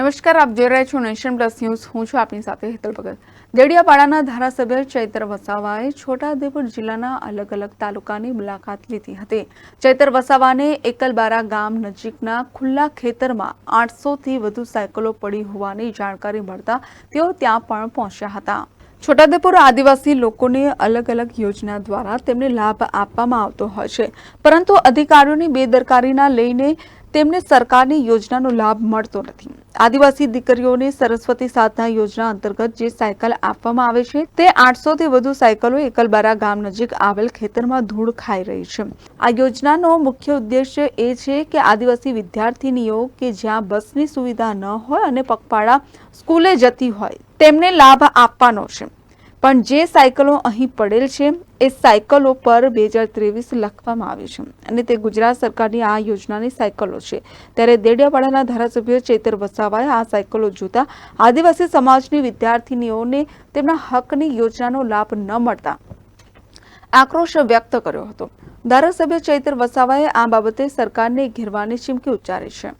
નમસ્કાર, આપ જોઈ રહ્યા છો નેશન પ્લસ ન્યૂઝ. હું છું આપની સાથે હેતલ ભગત. દેડિયાપાડાના ધારાસભ્ય ચૈત્ર વસાવાએ છોટાઉદેપુર જિલ્લાના અલગ અલગ તાલુકાની મુલાકાત લીધી હતી. ચૈતર વસાવાને એકલબારા ગામ નજીકના ખુલ્લા ખેતરમાં આઠસોથી વધુ સાયકલો પડી હોવાની જાણકારી મળતા તેઓ ત્યાં પણ પહોંચ્યા હતા. છોટાઉદેપુર આદિવાસી લોકોને અલગ અલગ યોજના દ્વારા તેમને લાભ આપવામાં આવતો હોય છે. પરંતુ અધિકારીઓની બેદરકારીના લઈને તેમને સરકારની યોજનાનો લાભ મળતો નથી. આદિવાસી દીકરીઓને સરસ્વતી સાધના યોજના અંતર્ગત જે સાયકલ આપવામાં આવે છે, તે આઠસો થી વધુ સાયકલો એકલબારા ગામ નજીક આવેલ ખેતરમાં ધૂળ ખાઈ રહી છે. આ યોજનાનો મુખ્ય ઉદ્દેશ્ય એ છે કે આદિવાસી વિદ્યાર્થીનીઓ કે જ્યાં બસની સુવિધા ન હોય અને પગપાળા સ્કૂલે જતી હોય, તેમને લાભ આપવાનો છે. પણ જે સાયકલો અહીં પડેલ છે, એ સાયકલો પર બે હજાર ત્રેવીસ લખવામાં આવ્યું છે. અને તે ગુજરાત સરકારની આ યોજનાની સાયકલો છે. ત્યારે દેડિયાપાડાના ધારાસભ્ય ચૈતર વસાવાએ આ સાયકલો જોતા આદિવાસી સમાજની વિદ્યાર્થીનીઓને તેમના હકની યોજનાનો લાભ ન મળતા આક્રોશ વ્યક્ત કર્યો હતો. ધારાસભ્ય ચૈતર વસાવાએ આ બાબતે સરકારને ઘેરવાની ચીમકી ઉચ્ચારી છે.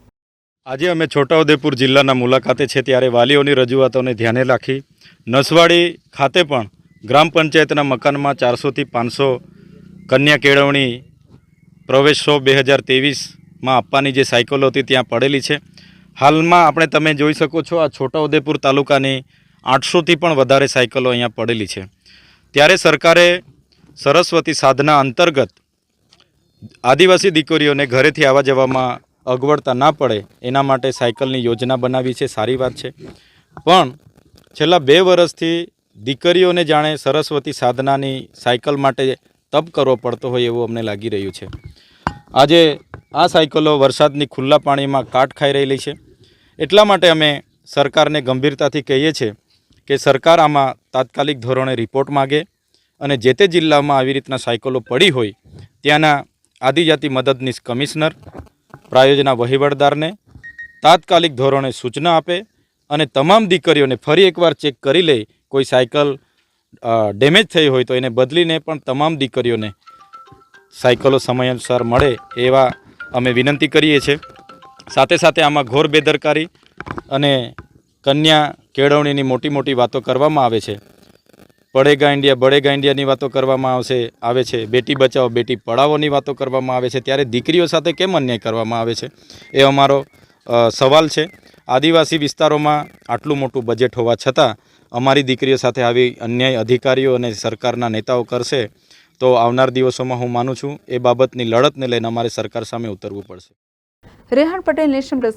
આજે અમે છોટાઉદેપુર જિલ્લાના મુલાકાતે છે ત્યારે વાલીઓની રજૂઆતોને ધ્યાને રાખી નસવાડી ખાતે પણ ગ્રામ પંચાયતના મકાનમાં ચારસોથી પાંચસો કન્યા કેળવણી પ્રવેશો બે હજાર તેવીસમાં આપવાની જે સાયકલો હતી ત્યાં પડેલી છે. હાલમાં આપણે તમે જોઈ શકો છો આ છોટાઉદેપુર તાલુકાની આઠસોથી પણ વધારે સાયકલો અહીંયા પડેલી છે. ત્યારે સરકારે સરસ્વતી સાધના અંતર્ગત આદિવાસી દીકરીઓને ઘરેથી આવવા જવામાં અગવડતા ના પડે, એના માટે સાયકલની યોજના બનાવી છે, સારી વાત છે. પણ છેલ્લા બે વર્ષથી દીકરીઓને જાણે સરસ્વતી સાધનાની સાયકલ માટે તપ કરવો પડતો હોય એવું અમને લાગી રહ્યું છે. આજે આ સાયકલો વરસાદની ખુલ્લા પાણીમાં કાટ ખાઈ રહેલી છે. એટલા માટે અમે સરકારને ગંભીરતાથી કહીએ છીએ કે સરકાર આમાં તાત્કાલિક ધોરણે રિપોર્ટ માગે અને જે તે જિલ્લામાં આવી રીતના સાયકલો પડી હોય, ત્યાંના આદિજાતિ મદદનીશ કમિશનર પ્રાયોજના વહીવટદારને તાત્કાલિક ધોરણે સૂચના આપે અને તમામ દીકરીઓને ફરી એકવાર ચેક કરી લે કોઈ સાયકલ ડેમેજ થઈ હોય તો એને બદલીને પણ તમામ દીકરીઓને સાયકલો સમયાનુસાર મળે એવા અમે વિનંતી કરીએ છીએ. સાથે સાથે આમાં ઘોર બેદરકારી અને કન્યા કેળવણીની મોટી મોટી વાતો કરવામાં આવે છે. પડેગા ઇન્ડિયા, બળેગા ઇન્ડિયાની વાતો કરવામાં આવશે, આવે છે. બેટી બચાવો, બેટી પઢાવોની વાતો કરવામાં આવે છે. ત્યારે દીકરીઓ સાથે કેમ અન્યાય કરવામાં આવે છે? એ અમારો સવાલ છે. આદિવાસી વિસ્તારોમાં આટલું મોટું બજેટ હોવા છતાં અમારી દીકરીઓ સાથે આવી અન્યાય અધિકારીઓ અને સરકારના નેતાઓ કરશે તો આવનાર દિવસોમાં હું માનું છું એ બાબતની લડતને લઈને અમારે સરકાર સામે ઉતરવું પડશે. Rehan Patel national plus